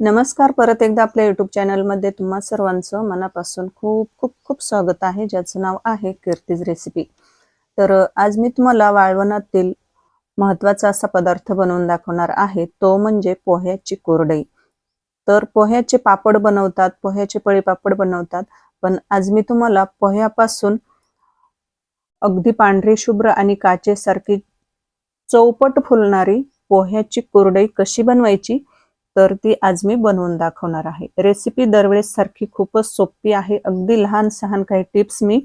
नमस्कार परत एकदा आपल्या युट्यूब चॅनलमध्ये तुम्हा सर्वांचं मनापासून खूप खूप खूप स्वागत आहे ज्याचं नाव आहे कीर्तीज रेसिपी तर आज मी तुम्हाला वाळवणातील महत्त्वाचा असा पदार्थ बनवून दाखवणार आहे तो म्हणजे पोह्याची कोरडई. तर पोह्याचे पापड बनवतात पोह्याचे पळी पापड बनवतात पण आज मी तुम्हाला पोह्यापासून अगदी पांढरी शुभ्र आणि काचेसारखी चौपट फुलणारी पोह्याची कोरडई कशी बनवायची तर ती आज मी बनवून दाखवणार आहे. रेसिपी दरवेळेस सारखी खूपच सोपी आहे. अगदी लहान सहान काही टिप्स मी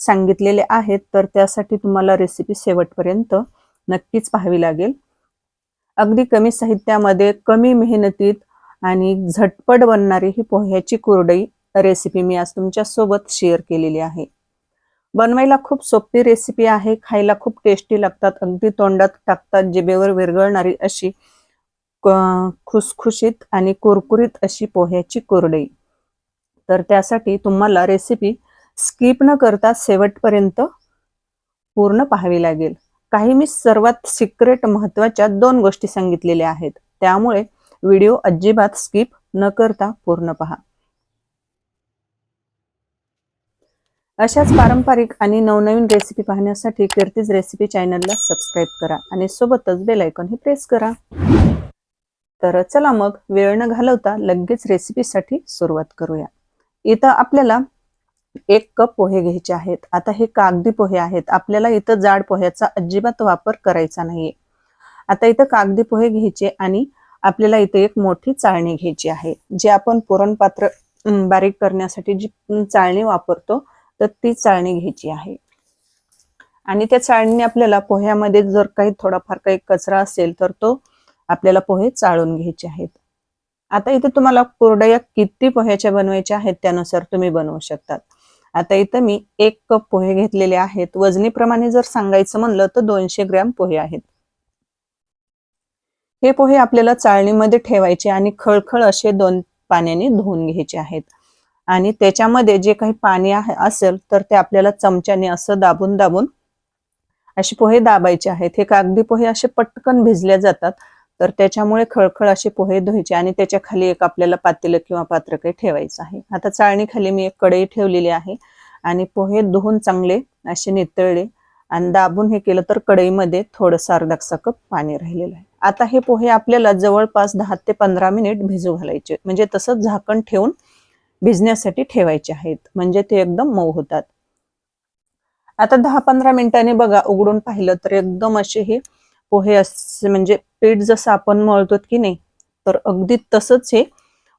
सांगितलेले आहेत तर त्यासाठी तुम्हाला रेसिपी शेवटपर्यंत नक्कीच पाहावी लागेल. अगदी कमी साहित्यामध्ये कमी मेहनतीत आणि झटपट बनणारी ही पोह्याची कुरडई रेसिपी मी आज तुमच्यासोबत शेअर केलेली आहे. बनवायला खूप सोपी रेसिपी आहे खायला खूप टेस्टी लागतात अगदी तोंडात टाकतात जिबेवर विरघळणारी अशी खुसखुशीत आणि कुरकुरीत अशी पोह्याची कुरडई तर त्यासाठी तुम्हाला रेसिपी स्किप न करता शेवटपर्यंत पूर्ण पाहावी लागेल. काही मी सर्वात सिक्रेट महत्त्वाच्या दोन गोष्टी सांगितलेल्या आहेत. त्यामुळे व्हिडिओ अजिबात स्किप न करता पूर्ण पहा. अशाच पारंपरिक आणि नवनवीन रेसिपी पाहण्यासाठी कीर्तीज रेसिपी चॅनलला सबस्क्राईब करा आणि सोबतच बेल आयकॉनही प्रेस करा. तर चला मग वेळ न घालवता लगेच रेसिपीसाठी सुरुवात करूया. इथं आपल्याला एक कप पोहे घ्यायचे आहेत. आता हे कागदी पोहे आहेत. आपल्याला इथं जाड पोह्याचा अजिबात वापर करायचा नाहीये. आता इथं कागदी पोहे घ्यायचे आणि आपल्याला इथे एक मोठी चाळणी घ्यायची आहे. जे आपण पुरणपात्र बारीक करण्यासाठी जी चाळणी वापरतो तर ती चाळणी घ्यायची आहे. आणि त्या चाळणीने आपल्याला पोह्यामध्ये जर काही थोडाफार काही कचरा असेल तर तो आपल्याला पोहे चाळून घ्यायचे आहेत. आता इथे तुम्हाला कुरडया किती पोह्याच्या बनवायच्या आहेत त्यानुसार तुम्ही बनवू शकतात. आता इथं मी एक कप पोहे घेतलेले आहेत. वजनीप्रमाणे जर सांगायचं म्हणलं तर दोनशे ग्रॅम पोहे आहेत. हे पोहे आपल्याला चाळणीमध्ये ठेवायचे आणि खळखळ असे दोन पाण्याने धुवून घ्यायचे आहेत. आणि त्याच्यामध्ये जे काही पाणी आहे असेल तर ते आपल्याला चमच्याने असं दाबून दाबून असे पोहे दाबायचे आहेत. हे कागदी पोहे असे पटकन भिजले जातात. तर त्याच्यामुळे खळखळ असे पोहे धुवायचे आणि त्याच्याखाली एक आपल्याला पातेलं किंवा पात्र काही ठेवायचं आहे. आता चाळणी खाली मी एक कढई ठेवलेली आहे आणि पोहे धुवून चांगले असे नितळले आणि दाबून हे केलं तर कढईमध्ये थोडंसं अर्धा कप पाणी राहिलेलं आहे. आता हे पोहे आपल्याला जवळपास दहा ते पंधरा मिनिट भिजू घालायचे. म्हणजे तसंच झाकण ठेवून भिजण्यासाठी ठेवायचे आहेत. म्हणजे ते एकदम मऊ होतात. आता दहा पंधरा मिनिटांनी बघा उघडून पाहिलं तर एकदम असे हे पोहे असे म्हणजे पीठ जसं आपण मळतो की नाही तर अगदी तसंच हे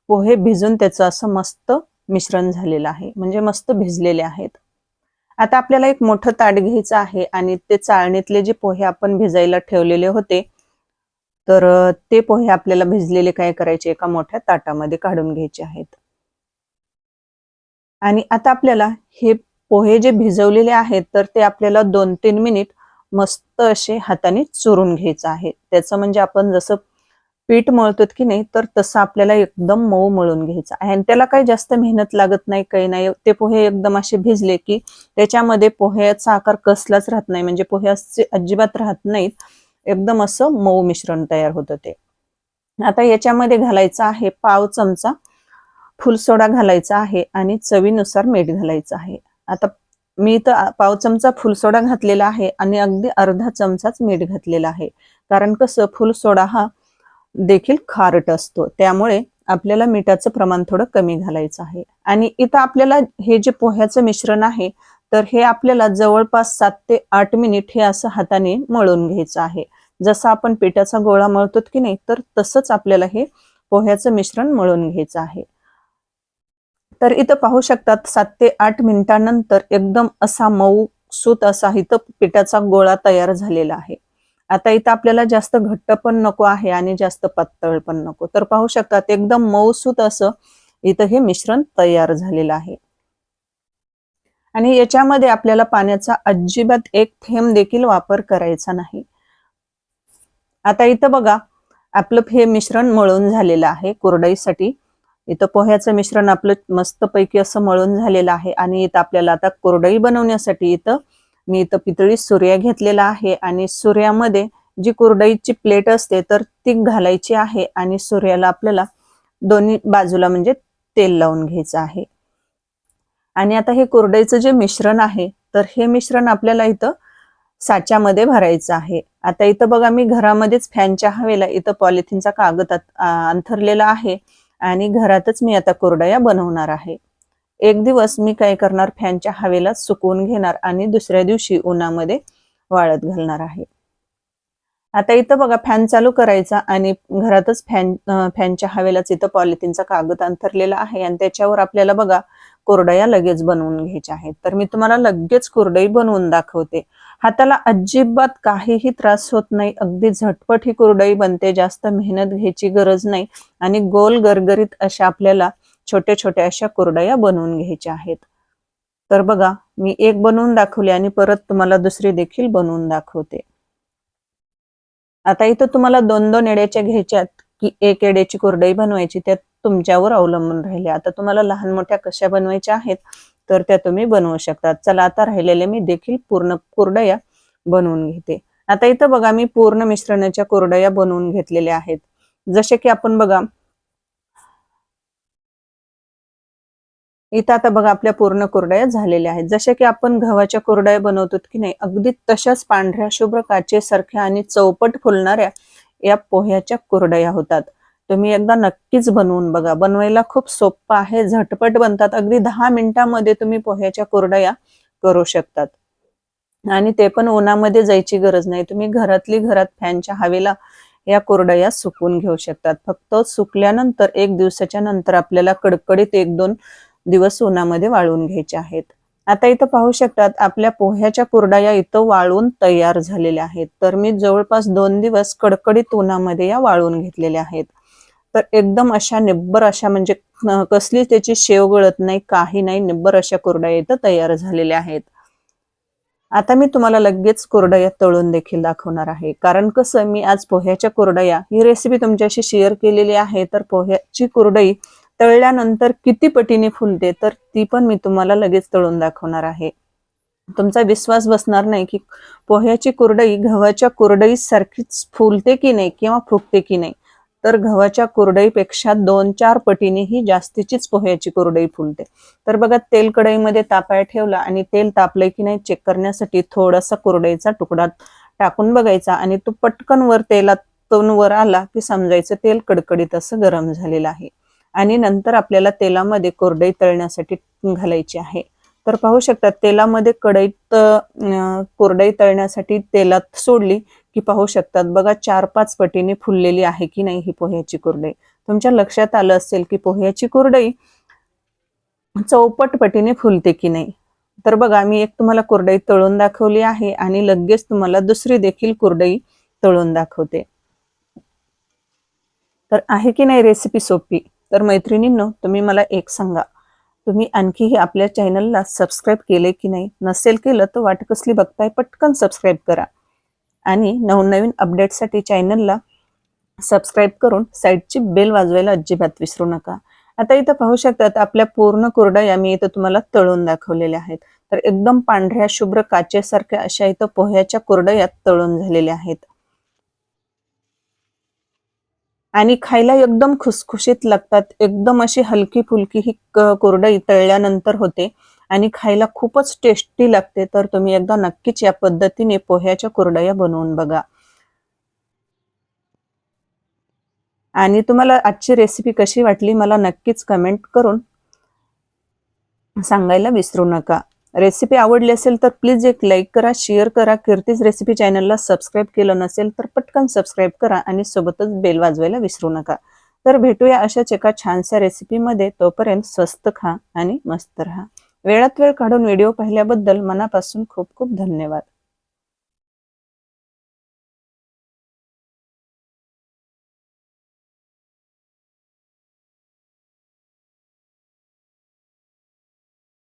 पोहे भिजून त्याचं असं मस्त मिश्रण झालेलं आहे. म्हणजे मस्त भिजलेले आहेत. आता आपल्याला एक मोठं ताट घ्यायचं आहे आणि ते चाळणीतले जे पोहे आपण भिजायला ठेवलेले होते तर ते पोहे आपल्याला भिजलेले काय करायचे? एका मोठ्या ताटामध्ये काढून घ्यायचे आहेत. आणि आता आपल्याला हे पोहे जे भिजवलेले आहेत तर ते आपल्याला दोन तीन मिनिट मस्त असे हाताने चुरून घ्यायचं आहे. त्याचं म्हणजे आपण जसं पीठ मळतो की नाही तर तसं आपल्याला एकदम मऊ मळून घ्यायचं आहे. आणि त्याला काही जास्त मेहनत लागत नाही काही नाही. ते पोहे एकदम असे भिजले की त्याच्यामध्ये पोह्याचा आकार कसलाच राहत नाही. म्हणजे पोहे असे अजिबात राहत नाहीत. एकदम असं मऊ मिश्रण तयार होतं ते. आता याच्यामध्ये घालायचं आहे पाव चमचा फुलसोडा घालायचा आहे आणि चवीनुसार मीठ घालायचं आहे. आता मी इथं पाव चमचा फुलसोडा घातलेला आहे आणि अगदी अर्धा चमचाच मीठ घातलेला आहे. कारण कसं फुलसोडा हा देखील खारट असतो. त्यामुळे आपल्याला मिठाचं प्रमाण थोडं कमी घालायचं आहे. आणि इथं आपल्याला हे जे पोह्याचं मिश्रण आहे तर हे आपल्याला जवळपास सात ते आठ मिनिट हे असं हाताने मळून घ्यायचं आहे. जसं आपण पिठाचा गोळा मळतो की नाही तर तसंच आपल्याला हे पोह्याचं मिश्रण मळून घ्यायचं आहे. तर इथं पाहू शकतात सात ते आठ मिनिटांनंतर एकदम असा मऊ सूत असा इथं पिठाचा गोळा तयार झालेला आहे. आता इथं आपल्याला जास्त घट्ट पण नको आहे आणि जास्त पातळ पण नको. तर पाहू शकतात एकदम मऊसूत असं इथं हे मिश्रण तयार झालेलं आहे. आणि याच्यामध्ये आपल्याला पाण्याचा अजिबात एक थेंब देखील वापर करायचा नाही. आता इथं बघा आपलं हे मिश्रण मळून झालेलं आहे कुरडईसाठी. इथं पोह्याचं मिश्रण आपलं मस्तपैकी असं मळून झालेलं आहे आणि इथं आपल्याला आता कोरडई बनवण्यासाठी इथं मी इथं पितळी सूर्या घेतलेला आहे आणि सूर्यामध्ये जी कोरडईची प्लेट असते तर ती घालायची आहे आणि सूर्याला आपल्याला दोन्ही बाजूला म्हणजे तेल लावून घ्यायचं आहे. आणि आता हे कोरडईचं जे मिश्रण आहे तर हे मिश्रण आपल्याला इथं साच्यामध्ये भरायचं आहे. आता इथं बघा मी घरामध्येच फॅनच्या हवेला इथं पॉलिथिनचा कागद अंथरलेला आहे. आणि घरातच मी आता कोरडया बनवणार आहे. एक दिवस मी काय करणार फॅनच्या हवेला सुकवून घेणार आणि दुसऱ्या दिवशी उन्हामध्ये वाळत घालणार आहे. आता इथं बघा फॅन चालू करायचा आणि घरातच फॅन फॅनच्या हवेलाच इथं पॉलिथिनचा कागद अंथरलेला आहे आणि त्याच्यावर आपल्याला बघा कोरडया लगेच बनवून घ्यायच्या आहेत. तर मी तुम्हाला लगेच कोरडई बनवून दाखवते. हाताला अजिबात काहीही त्रास होत नाही. अगदी झटपट ही कुरडई बनते. जास्त मेहनत घ्यायची गरज नाही. आणि गोल गरगरीत अशा आपल्याला छोट्या छोट्या अशा कुरडया बनवून घ्यायच्या आहेत. तर बघा मी एक बनवून दाखवली आणि परत तुम्हाला दुसरी देखील बनवून दाखवते. आता इथं तुम्हाला दोन दोन एड्याच्या घ्यायच्यात की एक एड्याची कुरडई बनवायची त्यात तुमच्यावर अवलंबून राहिले. आता तुम्हाला लहान मोठ्या कशा बनवायच्या आहेत? तर त्या तुम्ही बनवू शकता चला आता राहिलेले मी देखील पूर्ण कुरडया बनवून घेते. आता इथं बघा मी पूर्ण मिश्रणाच्या कोरडया बनवून घेतलेल्या आहेत. जसे की आपण बघा इथं आता बघा आपल्या पूर्ण कुरडया झालेल्या आहेत. जसे की आपण गव्हाच्या कुरडया बनवतो की नाही अगदी तशाच पांढऱ्या शुभ्र काचेसारख्या आणि चौपट फुलणाऱ्या या पोह्याच्या कुरडया होतात. तुम्ही एकदा नक्कीच बनवून बघा. बनवायला खूप सोपं आहे. झटपट बनतात. अगदी दहा मिनिटांमध्ये तुम्ही पोह्याच्या कुरडया करू शकतात. आणि ते पण उन्हामध्ये जायची गरज नाही. तुम्ही घरातली घरात फॅनच्या हवेला या कुरडया सुकून घेऊ शकतात. फक्त सुकल्यानंतर एक दिवसाच्या नंतर आपल्याला कडकडीत एक दोन दिवस उन्हामध्ये वाळून घ्यायचे आहेत. आता इथं पाहू शकतात आपल्या पोह्याच्या कुरडया इथं वाळून तयार झालेल्या आहेत. तर मी जवळपास दोन दिवस कडकडीत उन्हामध्ये या वाळून घेतलेल्या आहेत. तर एकदम अशा निब्बर अशा म्हणजे कसली त्याची शेव गळत नाही काही नाही निब्बर अशा कोरड्या इथं तयार झालेल्या आहेत. आता मी तुम्हाला लगेच कोरडया तळून देखील दाखवणार आहे. कारण कसं मी आज पोह्याच्या कोरडया ही रेसिपी तुमच्याशी शेअर केलेली आहे. तर पोह्याची कुरडई तळल्यानंतर किती पटीने फुलते तर ती पण मी तुम्हाला लगेच तळून दाखवणार आहे. तुमचा विश्वास बसणार नाही की पोह्याची कुरडई गव्हाच्या कुरडई सारखीच फुलते की नाही किंवा फुगते की नाही. तर गव्हाच्या कुरडईपेक्षा दोन चार पटीने ही जास्तीचीच पोह्याची कुरडई फुलते. तर बघा तेल कढईमध्ये तापाय ठेवला आणि तेल तापलंय की नाही चेक करण्यासाठी थोडासा कुरडईचा तुकडा टाकून बघायचा आणि तो पटकन वर तेलातून वर आला की समजायचं तेल कडकडीत असं गरम झालेलं आहे. आणि नंतर आपल्याला तेलामध्ये कोरडई तळण्यासाठी घालायची आहे. तर पाहू शकता तेलामध्ये कढईत कोरडई तळण्यासाठी तेलात सोडली की पाहू शकतात बघा चार पाच पटीने फुललेली आहे की नाही ही पोह्याची कुरडई. तुमच्या लक्षात आलं असेल की पोह्याची कुरडई चौपट पटीने फुलते की नाही? तर बघा मी एक तुम्हाला कुरडई तळून दाखवली आहे आणि लगेच तुम्हाला दुसरी देखील कुरडई तळून दाखवते. तर आहे की नाही रेसिपी सोपी? तर मैत्रिणींनो तुम्ही मला एक सांगा. तुम्ही आणखीही आपल्या चॅनलला सबस्क्राईब केले की नाही नसेल केलं तर वाट कसली बघताय पटकन सबस्क्राईब करा. आणि नवनवीन अपडेटसाठी चॅनलला सबस्क्राईब करून साईडची बेल वाजवायला अजिबात विसरू नका. आता इथं पाहू शकतात आपल्या पूर्ण कुरडया मी इथं तुम्हाला तळून दाखवलेल्या आहेत. तर एकदम पांढऱ्या शुभ्र काचेसारख्या अशा इथं पोह्याच्या कुरडयात तळून झालेल्या आहेत. आणि खायला एकदम खुसखुशीत लागतात. एकदम अशी हलकी फुलकी ही क- तळल्यानंतर होते. आणि खायला खूपच टेस्टी लागते. तर तुम्ही एकदा नक्कीच या पद्धतीने पोह्याच्या कुरडया बनवून बघा. आणि तुम्हाला आजची रेसिपी कशी वाटली मला नक्कीच कमेंट करून सांगायला विसरू नका. रेसिपी आवडली असेल तर प्लीज एक लाईक करा शेअर करा. कीर्तीज रेसिपी चॅनलला सबस्क्राईब केलं नसेल तर पटकन सबस्क्राईब करा आणि सोबतच बेल वाजवायला विसरू नका. तर भेटूया अशाच एका छानशा रेसिपीमध्ये. तोपर्यंत स्वस्त खा आणि मस्त राहा. वेळात वेळ काढून व्हिडिओ पाहिल्याबद्दल मनापासून खूप खूप धन्यवाद.